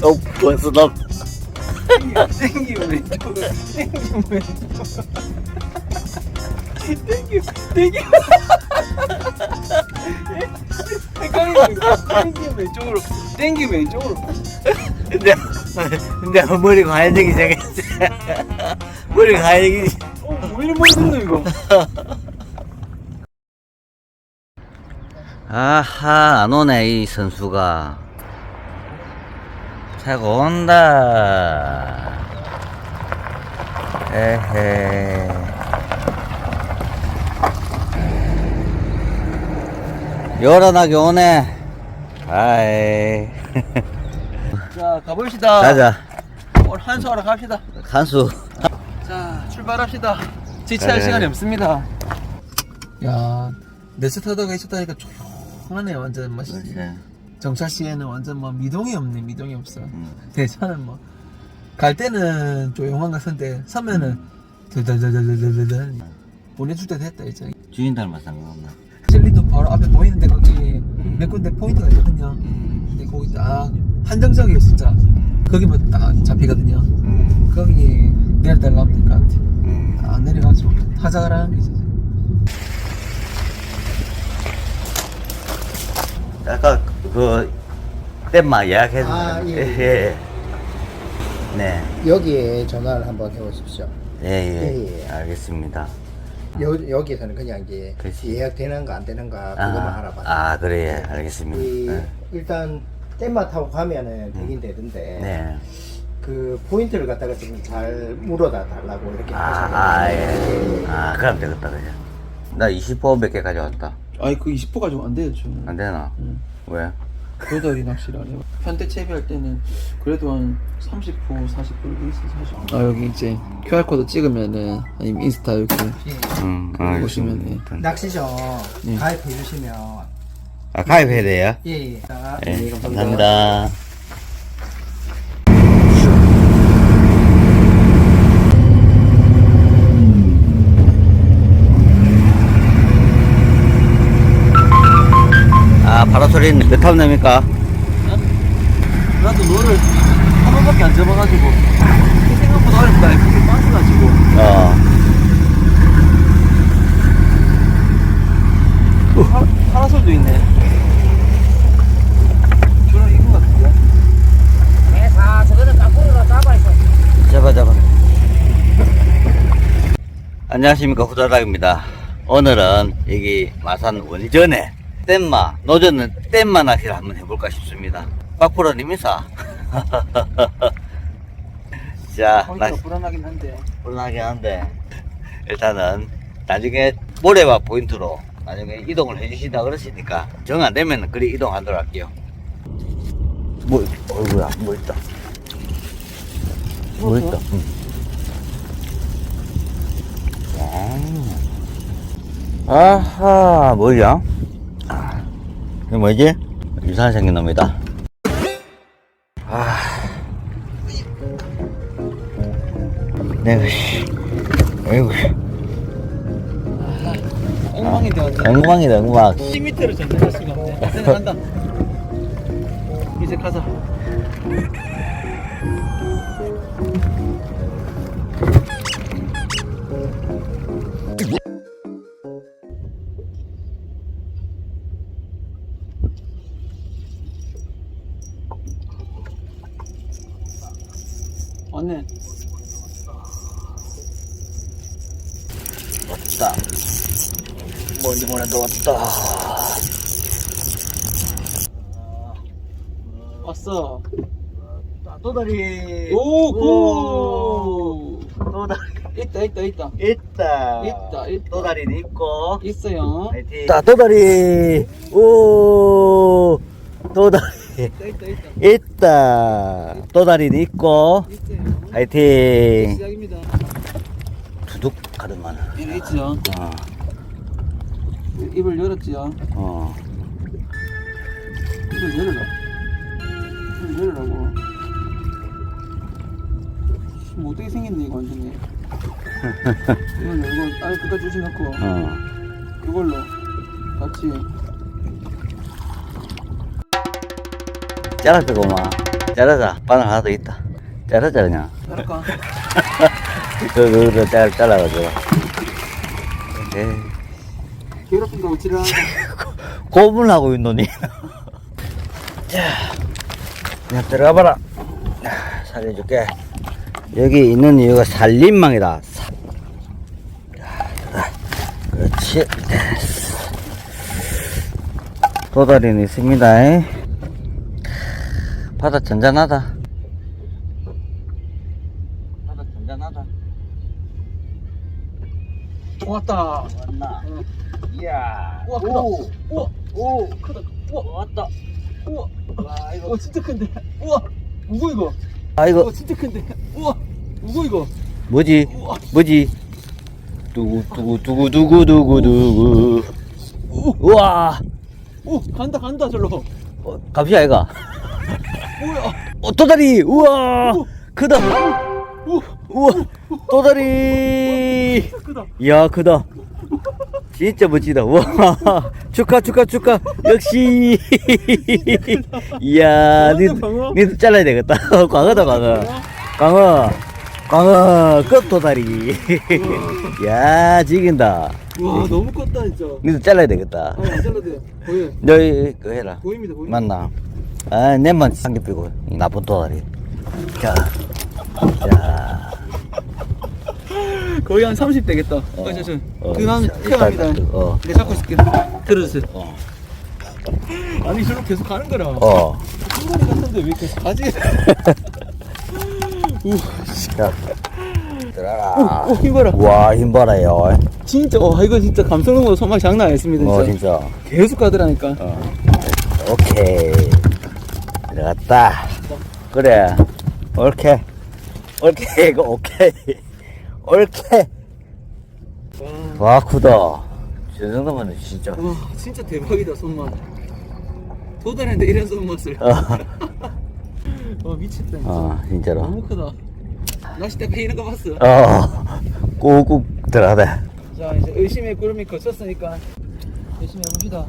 또 벌써 너 땡기면 왼쪽으로 땡기면 왼쪽으로 땡기 땡기 땡기면 왼쪽으로 땡기면 왼쪽으로 근데 근데 머리가 하얘지기 시작했지 머리가 하얘지기 어뭐 이런 머리 듣노 이거 아하 안 오네 이 선수가 차고 온다. 에헤. 요란하게 오네. 아이. 자 가봅시다. 가자. 오늘 한수하러 갑시다. 간수. 자 출발합시다. 지체할 네. 시간이 없습니다. 야 내차 타다가 타니까 조용하네 완전 막 정차 시에는 완전 뭐 미동이 없네 미동이 없어. 대차는 뭐. 갈 때는 조용한 것 같은데 서면은 들들들들들들 보내줄 때 됐다 이제. 주인 닮았다 그러나? 젤리도 바로 앞에 보이는데 거기 몇 군데 포인트가 있거든요. 근데 거기 딱 한정적이에요 진짜. 거기만 딱 잡히거든요. 거기 내려달라 하면 될 것 같아. 안 내려가지고. 하자가라는 게 있어요 아까 그 땜마 예약했는데 아, 예. 예. 네. 여기에 전화를 한번 해보십시오. 예, 예. 예, 예. 알겠습니다. 여, 여기에서는 그냥 이제 그치. 예약되는가 안 되는가 그것만 아, 알아봐요. 아, 그래. 예, 알겠습니다. 이, 네. 일단 땜마 타고 가면은 되긴 되던데 네. 그 포인트를 갖다가 좀 잘 물어다 달라고 이렇게 아, 하시면 아, 예. 아, 그럼 되겠다, 그래. 나 20호 몇 개 가져왔다. 아니 그 20% 가지고 안 돼요 지금 안 되나? 응. 왜? 도다리 낚시를 안 해요 편대 채비할 때는 그래도 한 30% 40% 있어 사실 아 여기 이제 QR코드 찍으면은 아니면 인스타 이렇게 음, 아, 보시면 예. 네. 낚시점 예. 가입해 주시면 아, 가입해야 돼요? 예예. 자, 예, 예, 감사합니다. 아, 파라솔인 몇탑 냅니까? 나도 너를 한 번밖에 안 잡아가지고 생각보다 어렵다 이렇게 빠져가지고 어. 파, 파라솔도 있네 저랑 이건 같은데 잡아, 잡아. 안녕하십니까, 후다닥입니다. 오늘은 여기 마산 원전에 땜마, 노전은 땜마 낚시를 한번 해볼까 싶습니다. 박프로님 인사. 자, 낚시 불안하긴 한데 불안하긴 한데, 일단은 나중에 모래와 포인트로 나중에 이동을 해주신다 그러시니까 정 안 되면 그리 이동하도록 할게요. 뭐, 어이구야, 뭐 있다. 뭐 있다. 응. 와. 아하, 뭐야? 아, 뭐지? 이상하게 생긴 놈이다. 아. 내가, 씨. 아이고, 씨. 엉망이 되었네 엉망이다, 엉망. 10m를 전달할 수가 없네 생각한다 이제 가자 뭔지 몰라도 왔다. 왔어 또다리. 오 고 또다리. 있다 있다 있다 있다. 있다, 있다. 또다리는 있고. 있어요 파이팅. 자, 또다리. 오. 또다리. 있다 있다 있다 있다. 또다리는 있고. 있어요 파이팅. 시작입니다 두둑 가득만. 예, 있죠 어. 입을 열었지요 어. 입을 열어라 입을 열으라고 못되게 생겼네 이거 완전히 이걸 열고 아래 끝까지 주시 넣고 어. 이걸로 같이 잘랐더구만. 자르자. 바늘 하나 더 있다. 자르자, 그냥. 그럴까? 그, 그, 그, 잘, 잘라가지고. 오케이. 괴롭힌다 우치를 고문하고 있노니. 자, 그냥 들어가봐라. 살려줄게. 여기 있는 이유가 살림망이다. 사- 그렇지. 도다리는 있습니다. 바다 잔잔하다. 바다 잔잔하다. 왔다 왔나? 이야. 우와 크다. 오. 우와. 오. 크다. 우와. 왔다. 우와. 와, 이거. 우와 진짜 큰데? 우와. 무거 이거. 아, 이거. 우와 진짜 큰데? 우와. 무거 이거. 뭐지? 우와. 뭐지? 두구 두구 두구 두구 두구 두구. 오, 우와. 오 간다 간다 절로. 어, 갑시다 이가. 뭐야? 어, 도다리. 우와. 오. 크다. 오 우와. 도다리. 크다. 이야 크다 진짜 멋지다. 우와. 축하 축하 축하. 역시. 이야 니, 광어? 잘라야 되겠다. 광어다 광어. 광어. 광어 끝 도다리. 야 죽인다. 와 너무 컸다 진짜. 니도 잘라야 되겠다. 아니 안 잘라도 돼 보여 너희 그거 해라. 보입니다 보입니다. 맞나? 아 내만 상기 빼고. 이 나쁜 도다리. 자, 자 거의 한 30 되겠다. 어. 어, 저, 저. 어, 그만 일단, 태갑니다. 어. 내가 잡고 있을게 들어주세요. 어. 아니 저렇게 계속 가는 거라. 어. 순간이 같은데 왜 계속 가지? 우와 자 들어라. 오, 힘봐라. 와 힘봐라요. 진짜 와 이거 진짜 감성으로 손맛 장난 아니었습니다 진짜. 어 진짜. 계속 가더라니까. 어. 오케이. 들어갔다. 그래. 오케이 오케이 이거 오케이 오케이 와 크다. 저 정도면 진짜. 와 진짜 대박이다 손맛. 도달했는데 이런 손맛을. 어, 와 미쳤다 진짜. 어 진짜로? 너무 크다. 낚싯대 패이는 거 봤어? 어 꾹꾹 들어가다. 자 이제 의심의 구름이 거쳤으니까 열심히 해봅시다.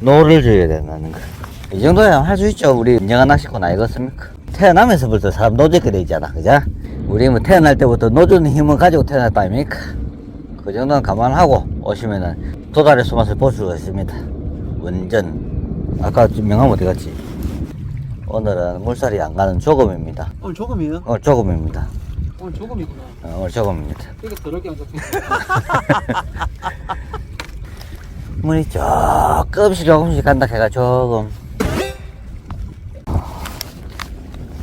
노를 줘야 된다는 거. 이 정도야. 할 수 있죠. 우리 인정한 낚시꾼 아니겠습니까? 태어나면서부터 사람 노젓게 돼 있잖아. 그죠? 우리 뭐 태어날 때부터 노젓는 힘을 가지고 태어났다 아닙니까? 그 정도는 감안하고 오시면은 도달의 수맛을 볼 수가 있습니다. 완전. 아까 좀 명함 어디 갔지? 오늘은 물살이 안 가는 조금입니다. 오늘 조금이에요? 어, 조금입니다. 오늘 조금이구나 어, 오늘 조금입니다. 그러니까 더럽게 안 잡혀 물이 조금씩 조금씩 간다 해가 조금.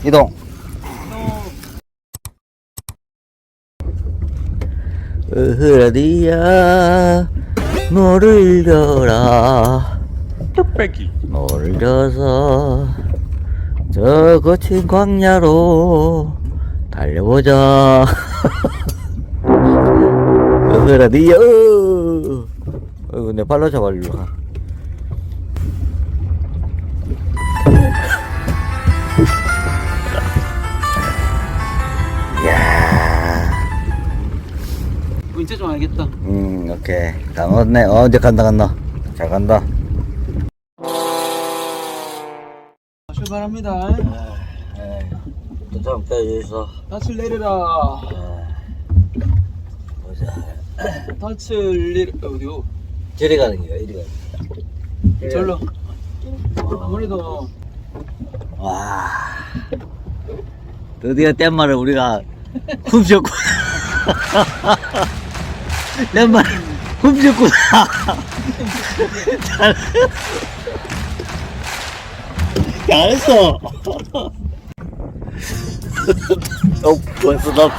이동. 어디야 너를 잃어라. 뚝배기. 너를 잃어서 저 거친 광야로 달려보자. 어디야. 어이구 내 발로 잡아줄려 문제 좀 알겠다 음, 오케이. 다 넣었네. 어, 이제 간다, 간다. 잘 간다. 출발합니다 또좀 빼주소. 닻을 내려라 보자. 닻을 내려 어디요? 저리 가는 거야, 이리 가는 거야. 절로 아무래도 와. 드디어 뗏말을 우리가 훔쳤구 나. 뗏말 훔쳤구나. 잘- 잘했어. 어, 벌써 나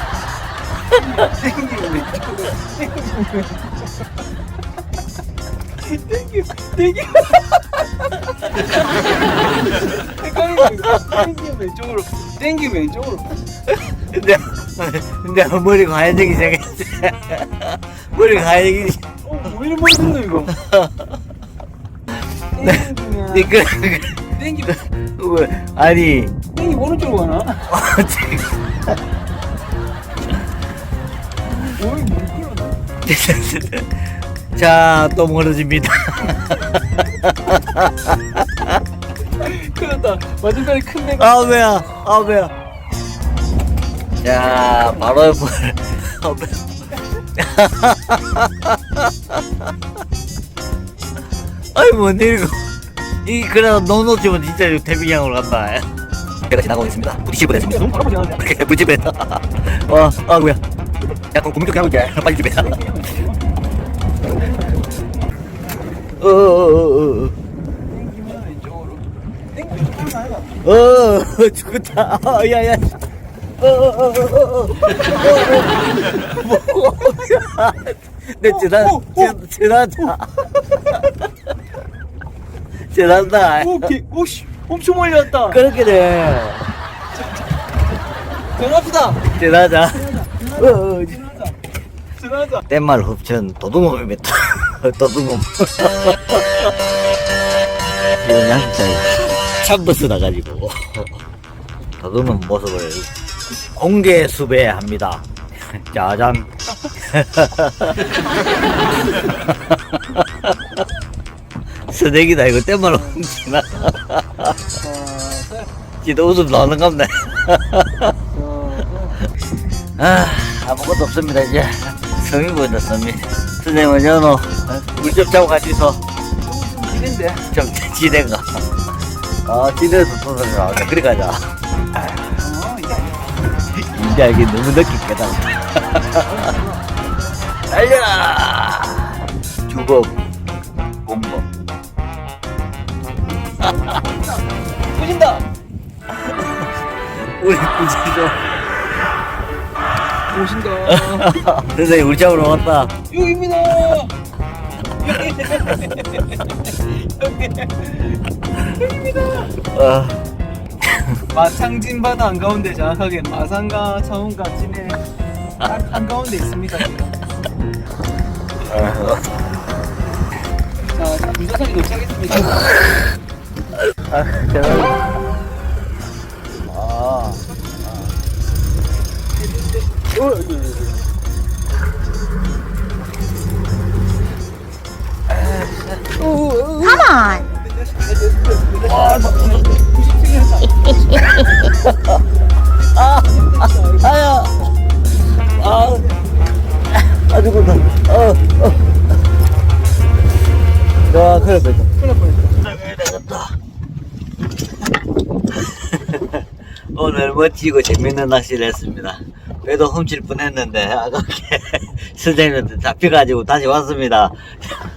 땡큐 땡큐 땡큐 왼쪽으로 땡큐 왼쪽으로 근데, 근데 머리 가야되기 시작했지. 머리 가야되기 시작. 어 왜 이리 머리 든노 이거 그, 땡큐 그, 아니, 땡큐 오른쪽으로 가나? 어이 뭐 자, 또 멀어집니다. 큰일 났다. 맞은편에 큰 배가. 아 왜야 아 왜야 자 바로 아, 왜. 아이 뭔 일이고. 이 그래도 노노치면 진짜 태평양으로 간다 제가 지나가고 있습니다. 부딪힐 뻔했습니다. 그렇게 부딪힐 뻔했다 와아 뭐야. 야 그럼 고민 좀 하고 있자 빨리 집에. 어어어 어 어 어, 죽었다. 어, 야, 야. 어, 어, 어, 어, 어, 어. 뭐, 야. 내 지나, 지- 지나다. 지난다. 오, 개, 오씨, 엄청 멀리 왔다. 그렇게 돼. 전합시다. 지나자. 어, 어. 전하자. 땐말 흡천 도둑놈이었다. 도둑놈. 이런 양식장이 참버스 나가지고 도둑놈 모습을 공개 수배합니다. 짜잔. 스낵이다 이거 땐말로 훔치나. 지도 웃음 나오는 겁네. 아, 아무것도 없습니다, 이제. 섬이 보인다, 섬이. 선생님은 연호, 물좀 잡고 있어. 지는데. 좀, 지대가. 아, 지대에서 또 소리 나오네. 그리 가자. 이제 이게 너무 늦게 깨달아. 달려라! 주법, 공법. 꾸진다. 우리 구지도. 오신다. 선생님, 우리 잡으러 왔다. 여기입니다. 아, 마창진 바다 한가운데 정확하게 마산과 창원과 진해 딱 한가운데 있습니다. 아, 자, 자, 민서선이 도착했습니다. 아. 아. Come on. 아 멋지고 재밌는 낚시를 했습니다. 배도 훔칠 뻔 했는데, 아깝게 선생님한테 잡혀가지고 다시 왔습니다.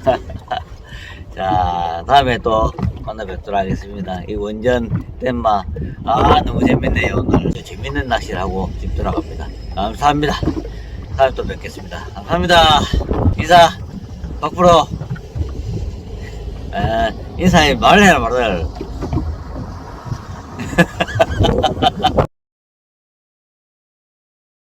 자, 다음에 또 만나 뵙도록 하겠습니다. 이 원전 땜마, 아, 너무 재밌네요. 오늘 재밌는 낚시를 하고 집 돌아갑니다. 감사합니다. 다음에 또 뵙겠습니다. 감사합니다. 인사. 에, 인사해, 말해라, 말해라.